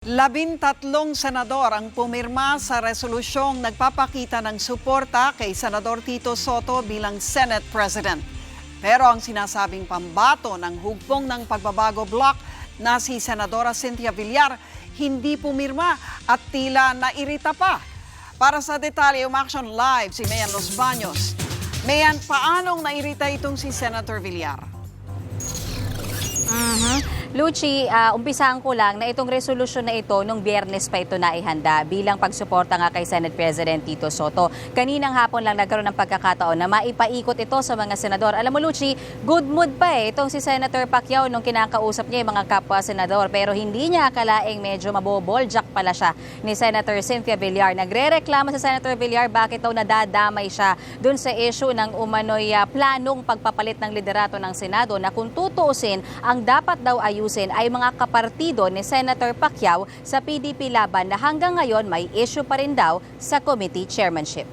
Labintatlong senador ang pumirma sa resolusyong nagpapakita ng suporta kay Senador Tito Soto bilang Senate President. Pero ang sinasabing pambato ng hugpong ng pagbabago block na si Senadora Cynthia Villar hindi pumirma at tila nairita pa. Para sa detalye, umaksyon live si Mayan Los Baños. Mayan, paanong nairita itong si Senator Villar? Mhm. Luchi, ah, umpisahan ko lang na itong resolusyon na ito nung biyernes pa ito naihanda bilang pagsuporta nga kay Senate President Tito Soto. Kaninang hapon lang nagkaroon ng pagkakataon na maipaikot ito sa mga senador. Alam mo Luchi, good mood pa eh itong si Senator Pacquiao nung kinakausap niya yung mga kapwa senador pero hindi niya akalaing medyo maboboljak pala siya ni Senator Cynthia Villar. Nagre-reklamo sa Senator Villar bakit daw nadadamay siya dun sa issue ng umano'y ah, planong pagpapalit ng liderato ng Senado na kung tutuusin, ang dapat daw ayusin ay mga kapartido ni Senator Pacquiao sa PDP laban na hanggang ngayon may issue pa rin daw sa committee chairmanship.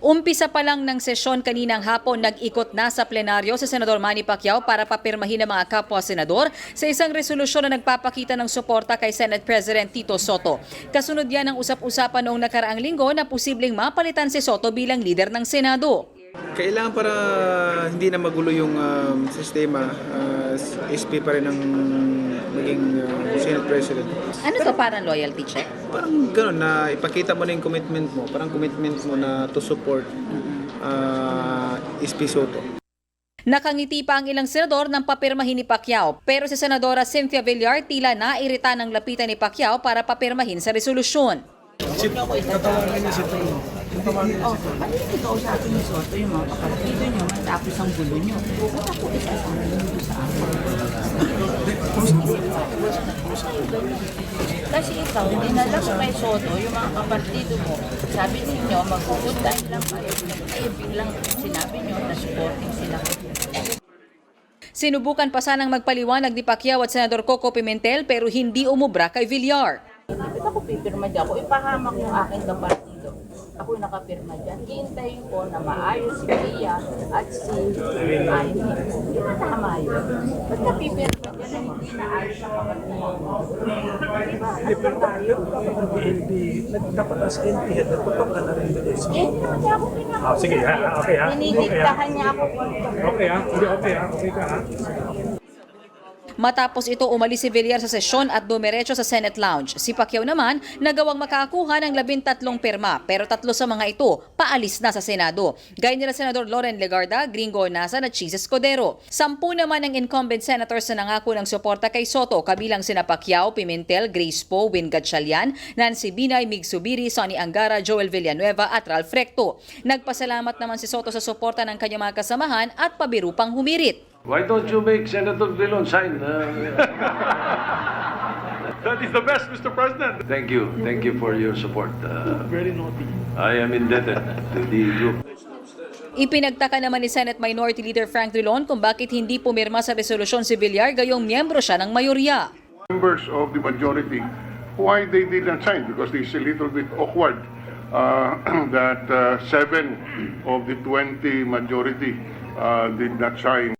Umpisa pa lang ng sesyon kaninang hapon, nag-ikot na sa plenaryo sa Senador Manny Pacquiao para papirmahin ng mga kapwa-senador sa isang resolusyon na nagpapakita ng suporta kay Senate President Tito Soto. Kasunod yan ang usap-usapan noong nakaraang linggo na posibleng mapalitan si Soto bilang leader ng Senado. Kailangan para hindi na magulo yung um, sistema, uh, SP pa rin ang maging uh, Senate President. Ano to parang loyalty check? Parang gano'n, na ipakita mo na yung commitment mo, parang commitment mo na to support uh, SP Soto. Nakangiti pa ang ilang senador ng papirmahin ni Pacquiao. Pero si Senadora Cynthia Villar tila nairita ng lapitan ni Pacquiao para papirmahin sa resolusyon. Oh, ano yung kausapin ni Soto yung mga kapatido nyo matapos ang gulo nyo? Ba't ako isasama nyo sa akin? Kasi ikaw, dinala mo kay Soto yung mga kapatido mo. Sabi ninyo, magkukuntahin lang kayo. Eh, biglang sinabi nyo na supporting sila. Sinubukan pa sanang magpaliwanag ni Pacquiao at Senador Coco Pimentel pero hindi umubra kay Villar. Ba't ako pipirma dyan? Kung ipahamak yung aking kapatido, ako nakapirma dyan. Hihintayin ko na maayos si Pia at si Aini. Hindi na tama yun. Ba't ka pipirma dyan na hindi na ayos ang kapatido mo? Diba? Ano ba tayo? PNP, dapat as head, nagtutok ka na rin doon. Eh, hindi naman niya ako pinaka. Ah, sige, ha, ha, okay ha. Dinidiktahan niya ako. Okay ha, hindi okay ha, okay ka ha. Matapos ito umalis si Villar sa sesyon at dumiretso sa Senate Lounge. Si Pacquiao naman nagawang makakuha ng labintatlong pirma pero tatlo sa mga ito paalis na sa Senado. Gaya nila Senador Loren Legarda, Gringo Nasa at Cheese Escudero. Sampu naman ang incumbent senators na nangako ng suporta kay Soto kabilang sina Pacquiao, Pimentel, Grace Poe, Win Gatchalian, Nancy Binay, Mig Subiri, Sonny Angara, Joel Villanueva at Ralph Recto. Nagpasalamat naman si Soto sa suporta ng kanyang mga kasamahan at pabiru pang humirit. Why don't you make Senator Dillon sign? Uh, That is the best, Mr. President. thank you. Thank you for your support. Uh, Very naughty. I am indebted to the group. Ipinagtaka naman ni Senate Minority Leader Frank Drilon kung bakit hindi pumirma sa resolusyon si Villar gayong miyembro siya ng mayorya. members of the majority why they did not sign because it's a little bit awkward uh, that uh, seven of the 20 majority uh, did not sign.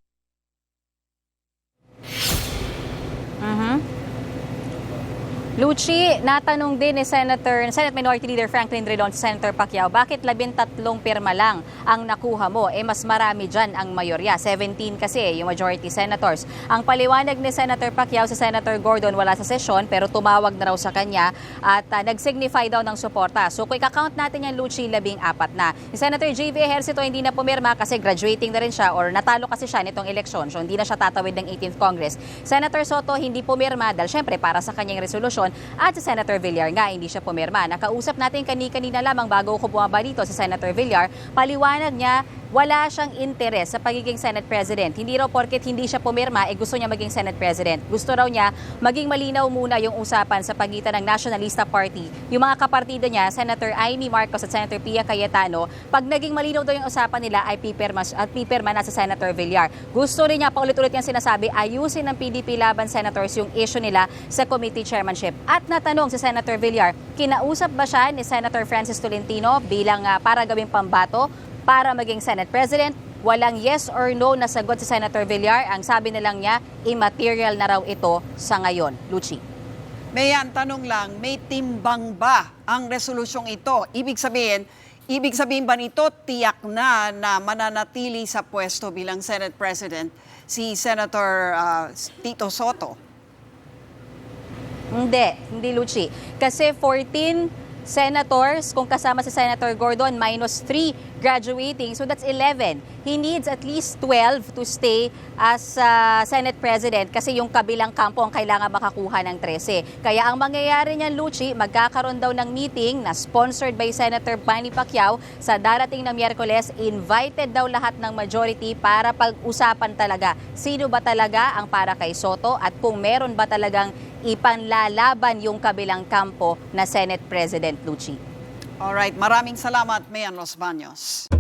Lucci, natanong din ni Senator, Senate Minority Leader Franklin Drilon Senator Pacquiao, bakit labintatlong pirma lang ang nakuha mo? Eh mas marami dyan ang mayorya, 17 kasi yung majority senators. Ang paliwanag ni Senator Pacquiao sa Senator Gordon wala sa sesyon pero tumawag na raw sa kanya at uh, nag-signify daw ng suporta. So kung i-count natin yan, Lucci, labing apat na. Si Senator J.V. Ejercito hindi na pumirma kasi graduating na rin siya or natalo kasi siya nitong eleksyon. So hindi na siya tatawid ng 18th Congress. Senator Soto hindi pumirma dahil syempre para sa kanyang resolusyon at si Senator Villar nga hindi siya pumirma. Nakausap natin kani-kanina lamang bago ko bumaba dito si Senator Villar, paliwanag niya wala siyang interes sa pagiging Senate President. Hindi raw porket hindi siya pumirma, eh gusto niya maging Senate President. Gusto raw niya maging malinaw muna yung usapan sa pagitan ng Nationalista Party. Yung mga kapartido niya, Senator Amy Marcos at Senator Pia Cayetano, pag naging malinaw daw yung usapan nila ay pipirma, at pipirma na sa Senator Villar. Gusto rin niya paulit-ulit yung sinasabi, ayusin ng PDP laban senators yung issue nila sa committee chairmanship. At natanong si Senator Villar, kinausap ba siya ni Senator Francis Tolentino bilang ah, para gawing pambato para maging Senate President walang yes or no na sagot si Senator Villar. Ang sabi na lang niya, immaterial na raw ito sa ngayon. Luchi. Mayan, tanong lang, may timbang ba ang resolusyong ito? Ibig sabihin, ibig sabihin ba nito tiyak na na mananatili sa pwesto bilang Senate President si Senator ah, Tito Soto? Hindi, hindi Luchi. Kasi 14 senators, kung kasama si Senator Gordon, minus 3 graduating. So that's 11. He needs at least 12 to stay as uh, Senate President kasi yung kabilang kampo ang kailangan makakuha ng 13. Kaya ang mangyayari niyan, Luchi, magkakaroon daw ng meeting na sponsored by Senator Manny Pacquiao sa darating na Miyerkules. Invited daw lahat ng majority para pag-usapan talaga sino ba talaga ang para kay Soto at kung meron ba talagang ipanlalaban yung kabilang kampo na Senate President Luchi. Alright, maraming salamat, Mayan Los Baños.